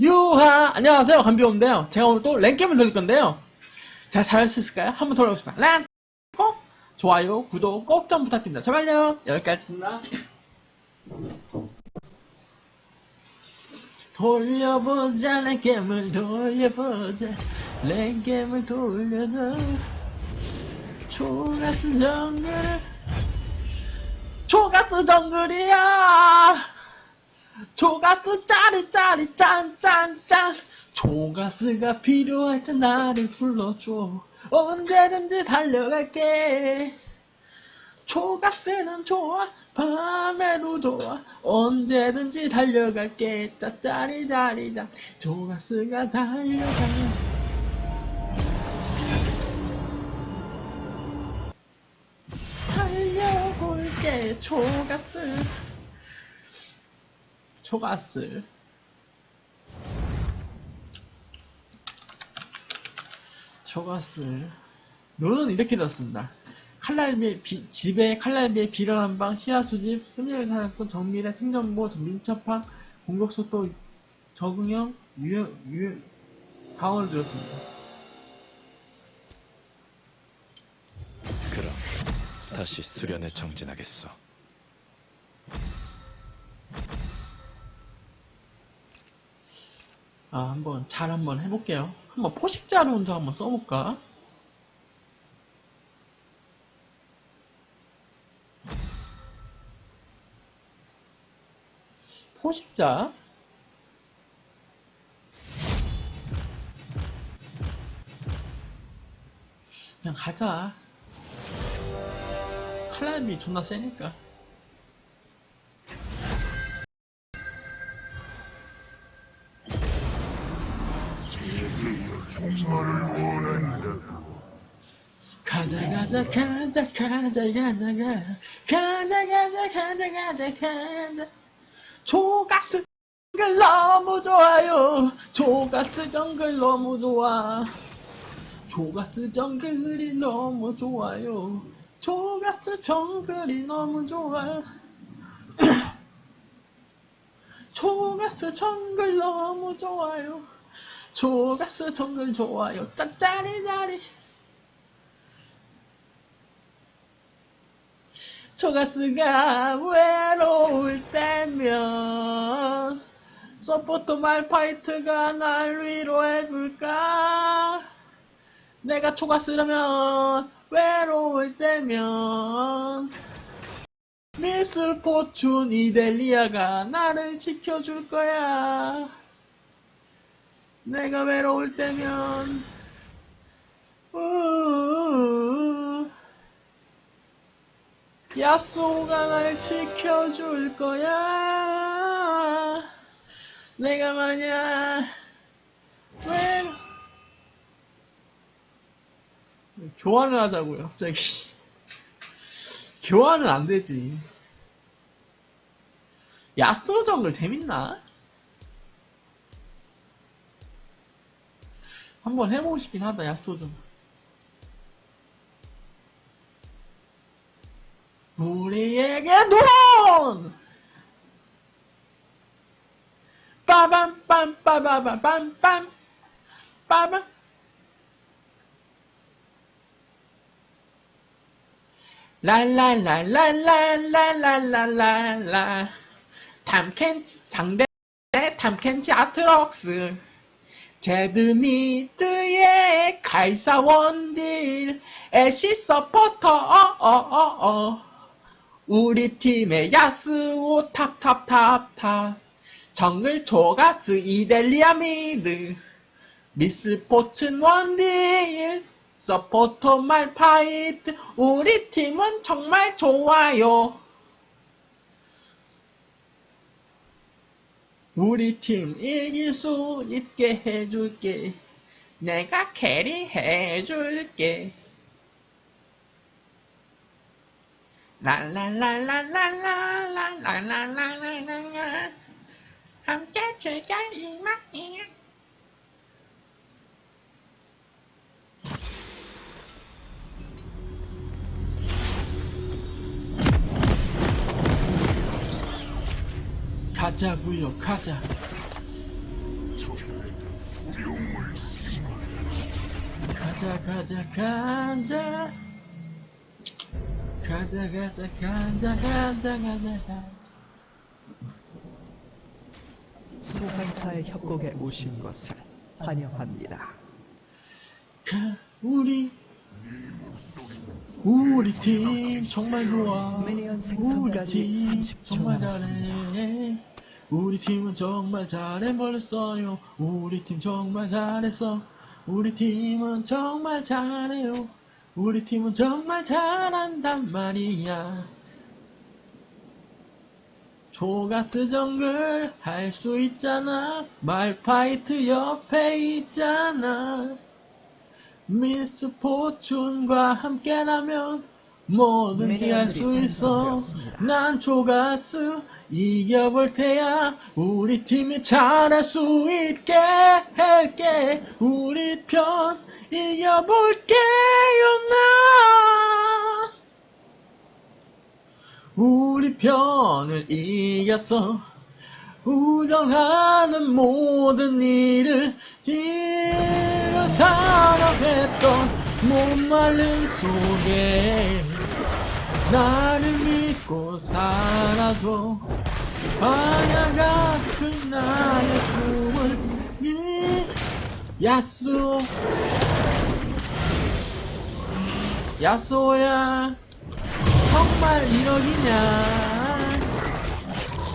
유하! 안녕하세요. 감비오인데요. 제가 오늘 또 랭겜을 돌릴 건데요. 자 잘할 수 있을까요? 한번 돌아보겠습니다. 란 꼭! 좋아요 구독 꼭 좀 부탁드립니다. 제발요. 여기까지입니다. 돌려보자 랭겜을 돌려보자. 랭겜을 돌려줘. 초가스 정글. 초가스 정글이야 초가스 짜리 짜리 짠짠짠. 초가스가 필요할 때 나를 불러줘. 언제든지 달려갈게. 초가스는 좋아 밤에도 좋아. 언제든지 달려갈게. 짜짜리 짜리 짜 초가스가 달려가. 달려볼게 초가스 초가스. 초가스. 롤은 이렇게 되었습니다. 칼날비의 비- 집에 칼날비의 비련 한 방 시야 수집 흔히를 사냥꾼 정밀의 생존보 민첩함 공격 속도 적응형 유형 유형 방어를 들었습니다. 그럼 다시 수련에 정진하겠소. 아 한번 잘 한번 해볼게요. 한번 포식자로 혼자 한번 써볼까? 포식자. 그냥 가자. 칼날비 존나 세니까 가자 가자 가자 가자 가자 가 가자 가자 가자 가자 가자. 조가스 정글 너무 좋아요. 조가스 정글 너무 좋아. 조가스 정글이 너무 좋아요. 조가스 정글이 너무 좋아. 조가스 정글 너무 좋아요. 조가스 정글 좋아요. 짜짜리짜리 조가스가 외로울 때면 서포터 말파이트가 날 위로해줄까? 내가 초가스라면 외로울 때면 미스 포춘 이델리아가 나를 지켜줄 거야. 내가 외로울 때면 우우우 야쏘가 날 지켜줄 거야. 내가 만약 왜 교환을 하자고요, 갑자기. 교환은 안 되지. 야쏘 정글 재밌나? 한번 해보고 싶긴 하다, 야쏘 정글. 우리에게 돈! 빠밤 빰빠바밤 빰빰 빠밤. 랄랄랄랄랄랄랄랄라 탐켄치 상대 탐켄치 아트럭스. 제드미드의 칼사 원딜 애쉬 서포터 어어어어 우리 팀의 야스오 탑탑탑탑. 정글 조가스 이델리아 미드. 미스포츠 원딜 서포터 말파이트. 우리 팀은 정말 좋아요. 우리 팀 이길 수 있게 해줄게. 내가 캐리 해줄게 La la la la la la la la la la la la la Không chết chỉ cái gì mất gì á 가자 무효 가자 가자 가자 가자 가자 가자 가자 가자 가자 가자. 소환사의 협곡에 오신 것을 환영합니다. 가 우리 우리 팀 정말 좋아. 미니언 우리 생성까지 팀 30초 정말 남았습니다. 잘해. 우리 팀은 정말 잘해버렸어요. 우리 팀 정말 잘했어. 우리 팀은 정말 잘해요 우리 팀은 정말 잘한단 말이야. 조가스 정글 할 수 있잖아. 말파이트 옆에 있잖아. 미스 포춘과 함께라면 뭐든지 할 수 있어. 난 조가스 이겨볼 테야. 우리 팀이 잘할 수 있게 할게. 우리 편 이겨볼게요 나. 우리 편을 이겼어 우정하는 모든 일을 지금 사랑했던 못말른 속에 나를 믿고 살아도 바다 같은 나의 꿈을 이 야수 야수야 정말 이러기냐?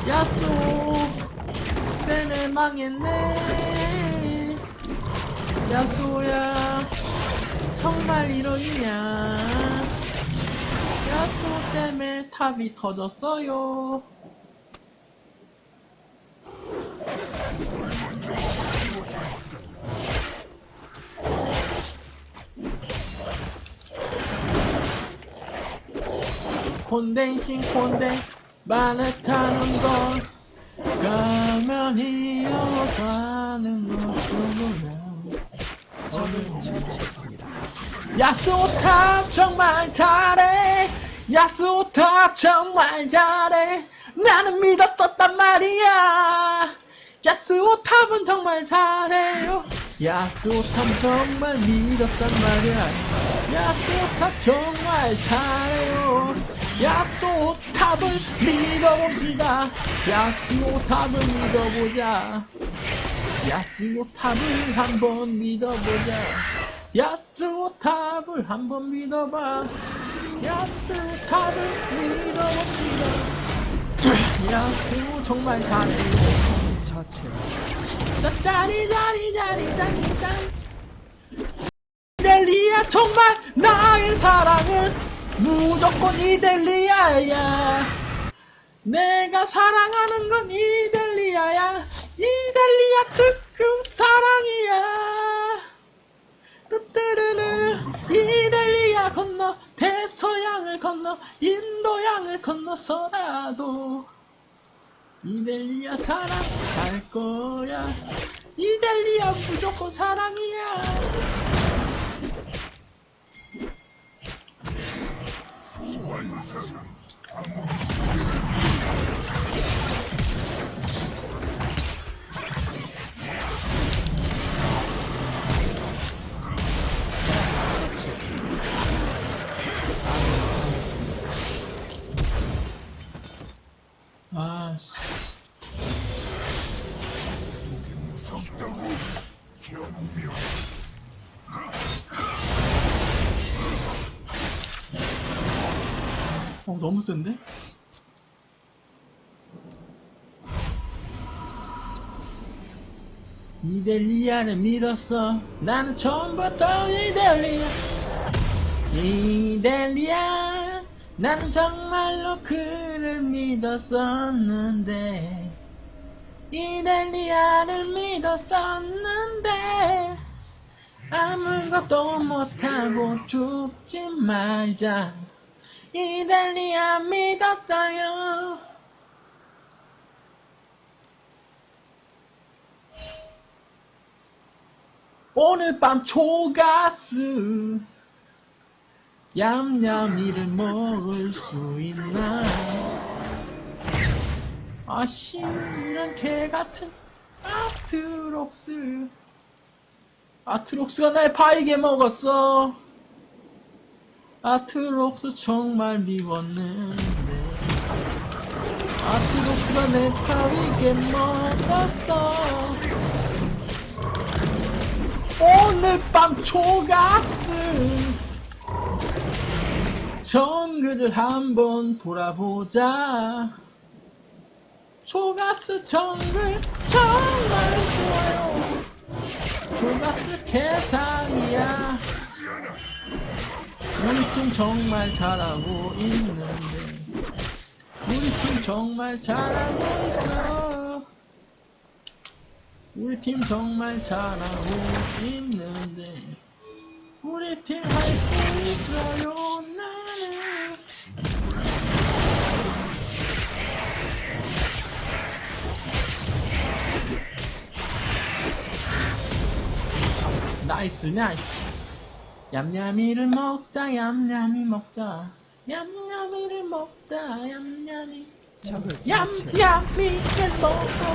야수 때문에 망했네. 야수야 정말 이러기냐 야수 때문에 탑이 터졌어요 콘덴싱 콘덴 말을 타는 건 가면 이 어가는 것뿐이야. 야수탑 정말 잘해 야수탑 정말 잘해. 나는 믿었었단 말이야. 야수탑은 정말 잘해요. 야수탑 정말 믿었단 말이야. 야수탑 정말 잘해요. 야수탑을 믿어봅시다. 야수탑을 믿어보자. 야스오탑을 한번 믿어보자. 야스오탑을 한번 믿어봐 야스오탑을 믿어봅시다. 야스오 정말 잘해. 처치했습니다. 짜짜리 짜리 짜리 짜리 짜리 이델리아 정말 나의 사랑은 무조건 이델리아야. 내가 사랑하는 건 이델리아야. 이델리아 특급 사랑이야. 뜨뜨르르 이델리아 건너 대서양을 건너 인도양을 건너서라도 이델리아 사랑 할 거야. 이델리아 무조건 사랑이야. 아씨 너무 센데? 이델리아를 믿었어. 나는 처음부터 이델리아. 이델리아. 나는 정말로 그를 믿었었는데. 이델리아를 믿었었는데. 아무것도 못하고 죽지 말자 이달리아 믿었어요. 오늘 밤 초가스 얌얌이를 먹을 수 있나? 아씨 이런 개 같은 아트록스 아트록스가 날 파이게 먹었어. 아트록스 정말 미웠는데. 아트록스가 내 파이게 먹었어. 오늘 밤 초가스. 정글을 한번 돌아보자. 초가스 정글 정말 좋아요. 조가스 개상이야. 우리 팀 정말 잘하고 있는데. 우리 팀 정말 잘하고 있어. 우리 팀 정말 잘하고 있는데. 우리 팀 할 수 있어요, 나는. 나이스 나이스 얌얌이를 먹자 얌얌이 먹자. 얌얌이를 먹자 얌얌이. 적을. 얌얌이를 먹어봐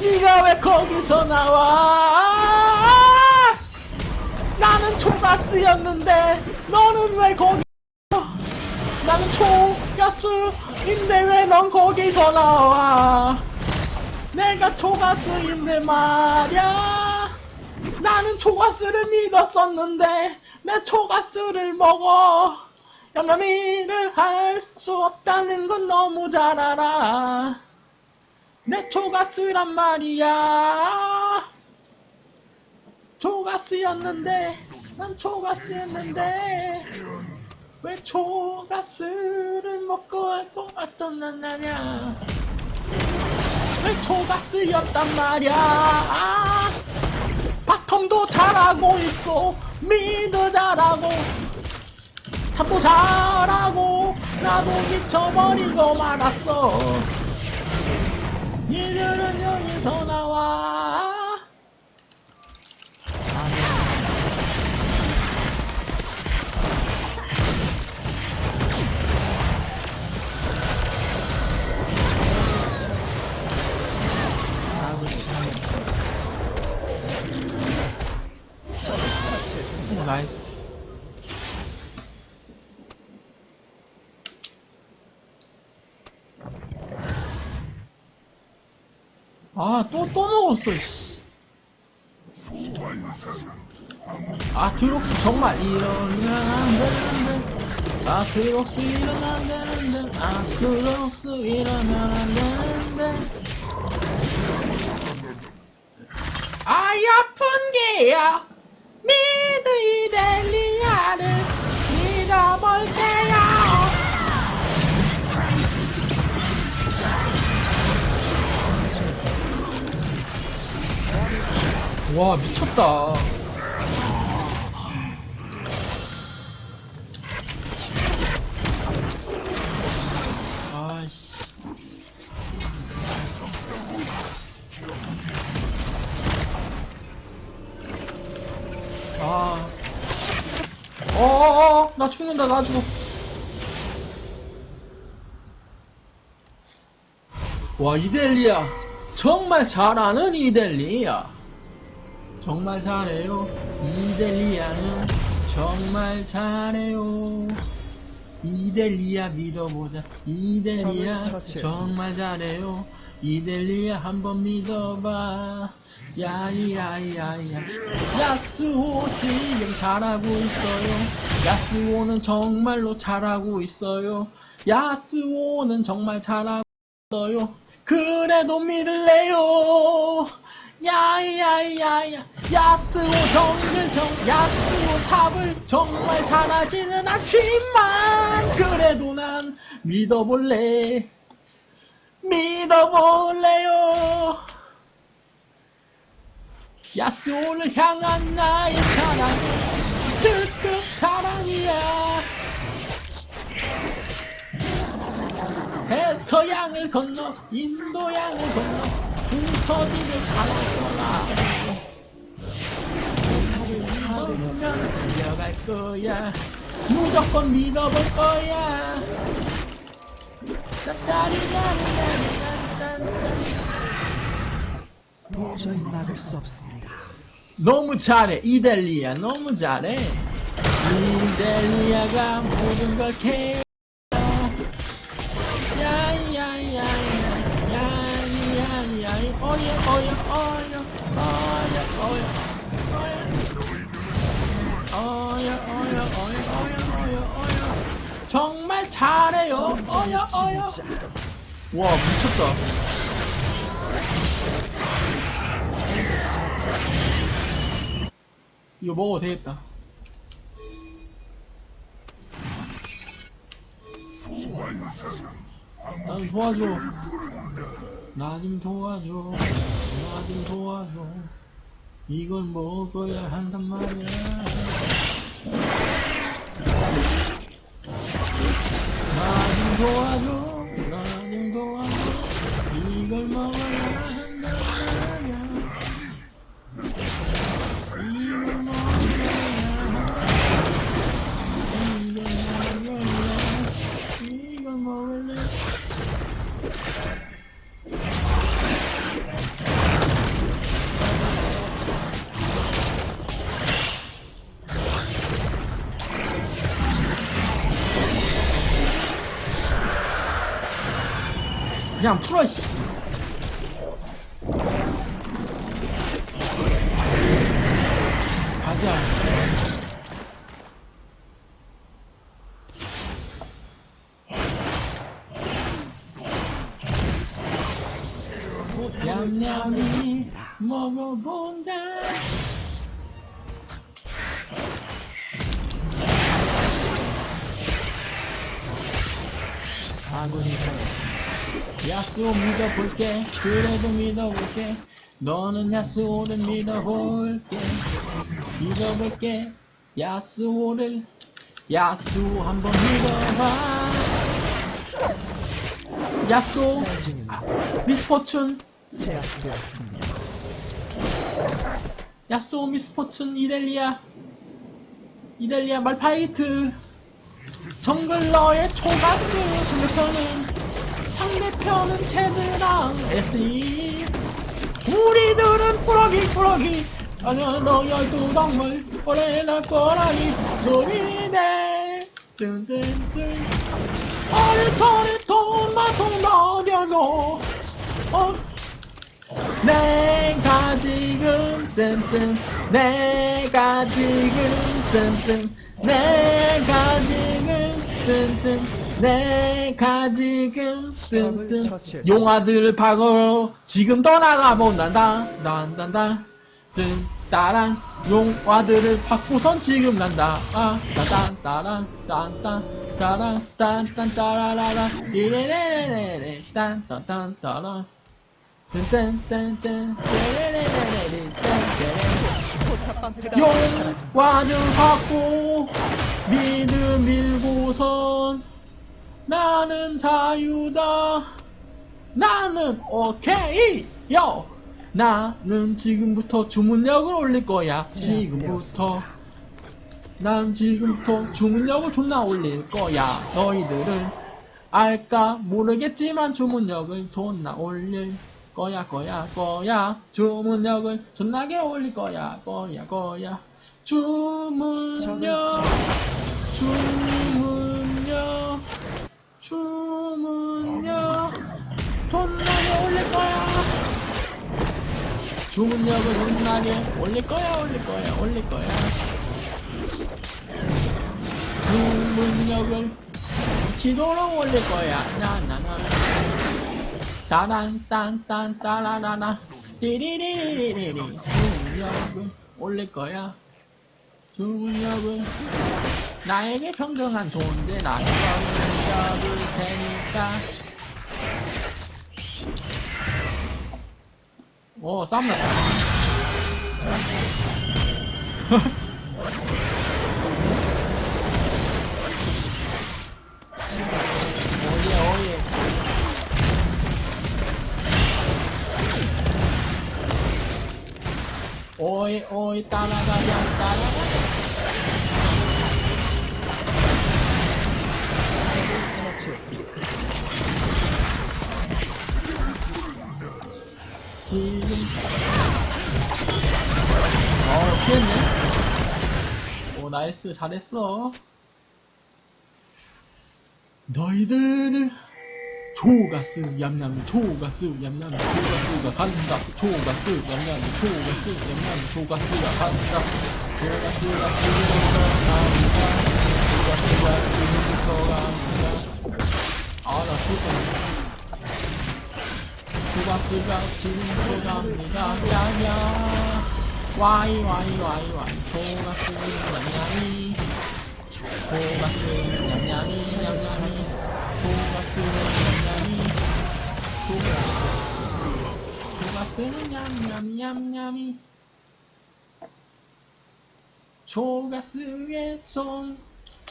네가 왜 거기서 나와? 나는 초가스였는데 너는 왜 거기? 나는 초가스인데 왜 넌 거기서 나와? 내가 초가스인데 말야 나는 초가스를 믿었었는데 내 초가스를 먹어. 영감이를 할 수 없다는 건 너무 잘 알아. 내 초가스란 말이야. 초가스였는데 난 초가스였는데 왜 초가스를 먹고 할것 같던 난 나냐. 왜 초가스였단 말이야. 아, 바텀도 잘하고 있고 미드 잘하고 탑도 잘하고 나도 미쳐버리고 말았어. 니들은 여기서 나와 나이스 아, 또, 또 먹었어, 씨. 소환사는 아트록스 정말 이러면 안 되는데. 아트록스 이러면 안 되는데. 아트록스 이러면 안 되는데. 아이, 아픈 게야. 미 와, 미쳤다. 아. 어어어, 나 죽는다, 나 죽어. 와, 이델리아. 정말 잘하는 이델리아. 정말 잘해요. 이델리아는 정말 잘해요. 이델리아 믿어보자. 이델리아. 정말 잘해요. 이델리아 한번 믿어봐. 야이야이야야. 야스오 지금 잘하고 있어요. 야스오는 정말로 잘하고 있어요. 야스오는 정말 잘하고 있어요. 그래도 믿을래요. 야야야야. 야스오 정글 정 야스오 탑을 정말 잘하지는 않지만 그래도 난 믿어볼래. 믿어볼래요. 야스오를 향한 나의 사랑은 특급 사랑이야. 해서양을 건너 인도양을 건너 중서지를 찾아서라 믿으면 달려갈 거야 무조건 믿어볼 거야 짠짜리짜리짠짠짠짠 도저히 막을 수 없습니다. 너무 잘해 이델리아 너무 잘해 이델리아가 모든 걸 캐. 어여 어여 어여 어여 어여 어여 어여 어여 어여 어여 어여 정말 잘해요. 어여 어여. 와 미쳤다. 이거 먹어도 되겠다. 좀 도와줘 나 좀 도와줘. 나 좀 도와줘. 이걸 먹어야 한단 말이야. 나 좀 도와줘. 나 좀 도와줘. 이걸 먹어야 한단 말이야. 이걸 먹어야 그냥 풀어 씨. 가자. 냠냠이 먹어본다. 아군이 당했습니다 야스오 믿어볼게. 그래도 믿어볼게. 너는 야스오를 믿어볼게. 믿어볼게. 야스오를 야스오 한번 믿어봐. 야스오 아, 미스포춘. 제압되었습니다. 야스오 미스포춘 이델리아. 이델리아 말파이트. 정글러의 초가스. 상대편은 상대편은 체드랑 SE 우리들은 꾸러기 꾸러기 아니야 너 열두 덩물 오래나 꼬라기 소리네 뜬뜬뜬. 어리토리토 마통 너려도 어? 내가 지금 뜬뜬. 내가 지금 뜬뜬. 내가 지금 뜬뜬 내가 지금 뜬뜬 용화들 박으러 지금 떠나가 본단다 난단다. 뜬 따란 용화들을 받고선 지금 난다. 아 따단 따란 딴딴 따란 딴딴 따라라라. 띠레레레레레 딴딴딴 따란. 뜬뜬뜬뜬 띠레레레레레 딴딴 용과를 받고 미드 밀고선 나는 자유다. 나는 오케이. 요. 나는 지금부터 주문력을 올릴 거야. 지금부터. 난 지금부터 주문력을 존나 올릴 거야. 너희들은 알까 모르겠지만 주문력을 존나 올릴 거야 거야 거야. 주문력을 존나게 올릴 거야 거야 거야. 주문력. 주문력 주문력 존나게 올릴 거야. 주문력을 존나게 올릴 거야 올릴 거야 올릴 거야. 주문력을 지도록 올릴 거야. 나나나. 따란 딴딴 따라라라. 띠리리리리리. 주문력을 올릴 거야. 주문력을 나에게 평등한 좋은데 나는 적을 테니까 오 쌈났다 오예 오예 오이 오이 따라가자 따라가자 처치했습니다. 지금 어, 피했네. 오, 나이스. 잘했어. 너희들을 조가스 얌얌이 조가스 얌얌이 조가스가 간다 조가스 얌얌이 조가스 얌얌이 조가스가 간다 조가스가 지금부터 간다 조가스가 지금부터 간다 아나 죽었네 조가스가 지금부터 갑니다. 야야. 와이 와이 와이 와이. 조가스 얌얌이. 조가스 얌얌이 얌얌이. 조가스 얌얌이. 조가스 얌얌이 조가스의 손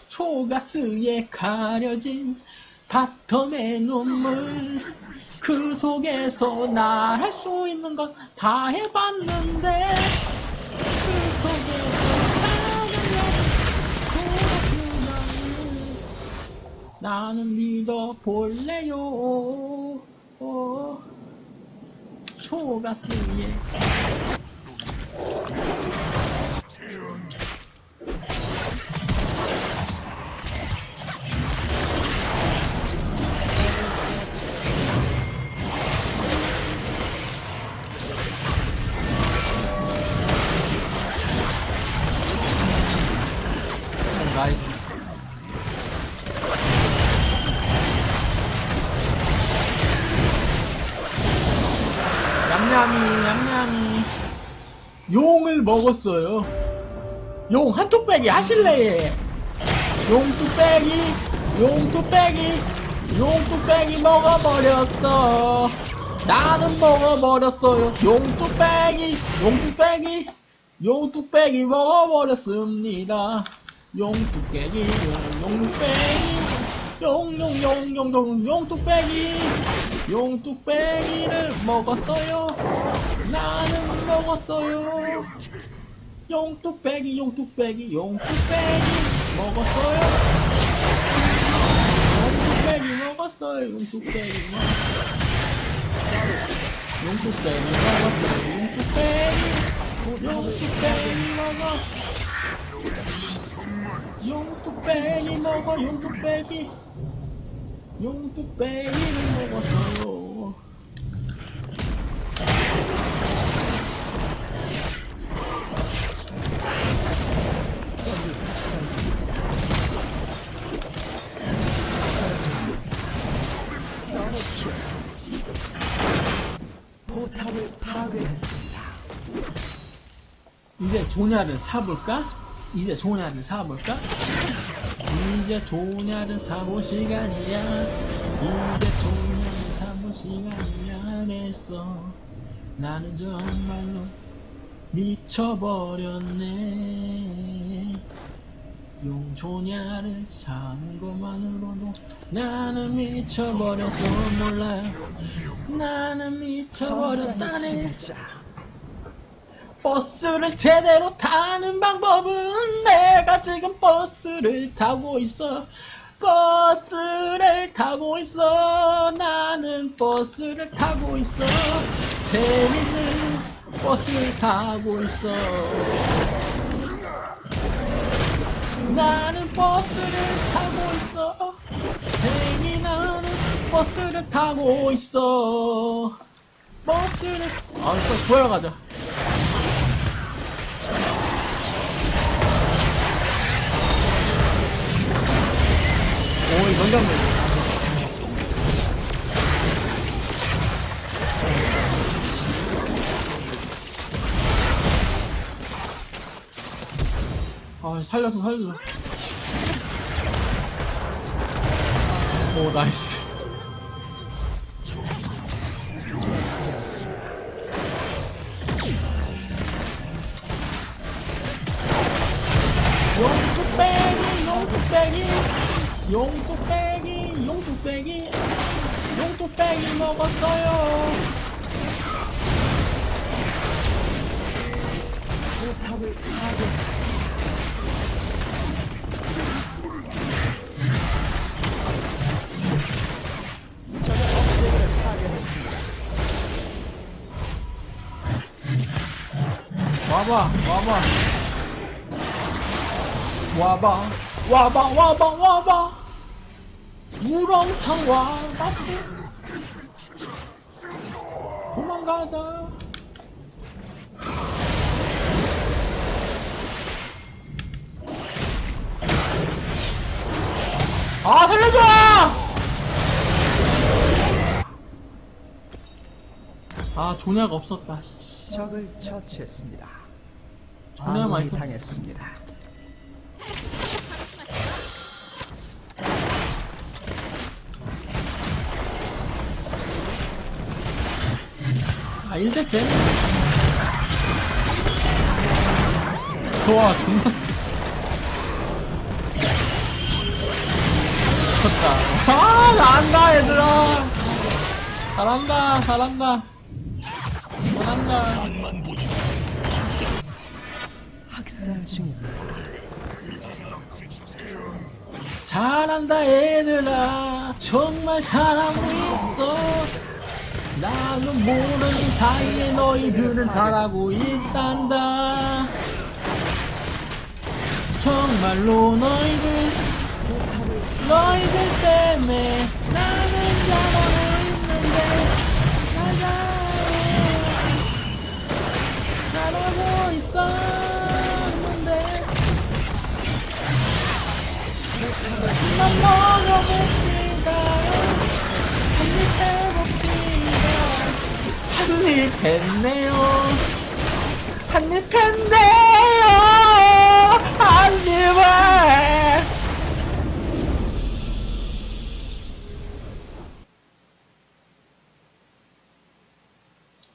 조가스에 가려진 바텀의 눈물. 그 속에서 날 할 수 있는 건 다 해봤는데 그 속에서 나는 나는 믿어 볼래요. 어, 초가스에 먹었어요. 용 한 뚝배기 하실래 용 뚝배기 용 뚝배기 용 뚝배기 먹어버렸어. 나는 먹어버렸어요. 용 뚝배기 용 뚝배기 용 뚝배기 먹어버렸습니다. 용 뚝배기 용 뚝배기 용용용용용 용뚝배기 용뚝배기를 먹었어요. 나는 먹었어요. 용뚝배기 용뚝배기 용뚝배기 먹었어요. 용뚝배기 먹었어요. 용뚝배기 용뚝배기 먹었어요. 용뚝배기 용뚝배기 먹어 용뚝배기 먹어 용뚝배기 용뚝배기를 먹었어요 포탑을 파괴했습니다. 이제 조냐를 사볼까? 이제 조냐를 사볼까? 이제 조냐를 사볼 시간이야. 이제 조냐를 사볼 시간이야. 됐어. 나는 정말로 미쳐버렸네. 용조냐를 사는 것만으로도 나는 미쳐버렸죠 몰라요 나는 미쳐버렸다네. 버스를 제대로 타는 방법은 내가 지금 버스를 타고 있어. 버스를 타고 있어. 나는 버스를 타고 있어. 재밌는 버스를 타고 있어. 나는 버스를 타고 있어. 재미나는 버스를 타고 있어. 버스를, 아, 또 구하러 가자. 오 이 건강물 아 살렸어 살렸어 오 나이스 용뚝배기 용뚝배기 용뚝배기 먹었어요 포탑을 파괴했습니다. 와봐, 와봐. 와봐, 와봐, 와봐, 와봐. 우렁창 와봤어. 도망가자. 아, 살려줘! 아, 조냐가 없었다. 씨. 적을 처치했습니다. 조냐만 아군이 있었어. 당했습니다. 아, 1대 쌤? 좋아, 존나. 미쳤다. 아, 잘한다, 얘들아. 잘한다, 잘한다. 잘한다. 학살. 잘한다, 얘들아. 정말 잘하고 있어. 나는 모르는 사이에 너희들은 잘하고 있단다. 정말로 너희들 너희들 때문에 나는 잘하고 있는데. 잘하고 잘하고 있었는데. 한번 먹어봅시다. 한입 한입 했네요. 한입 했네요. 한입을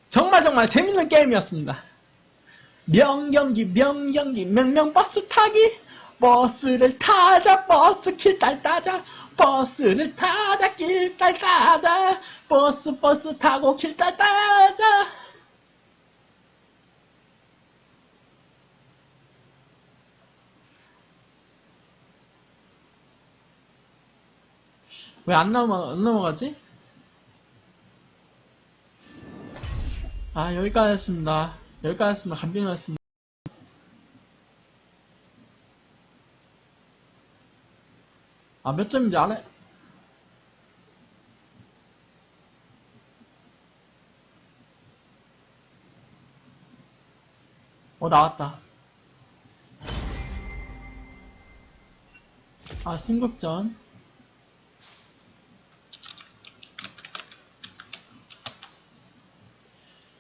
정말 정말 재밌는 게임이었습니다. 명경기 명경기 명명버스 타기 버스를 타자 버스 길딸 따자 버스를 타자 길딸 따자 버스 버스 타고 길딸 따자 왜 안 넘어 안 넘어가지? 아 여기까지였습니다. 여기까지였습니다. 간병이었습니다. 아 몇 점인지 알아? 어 나왔다. 아 승급전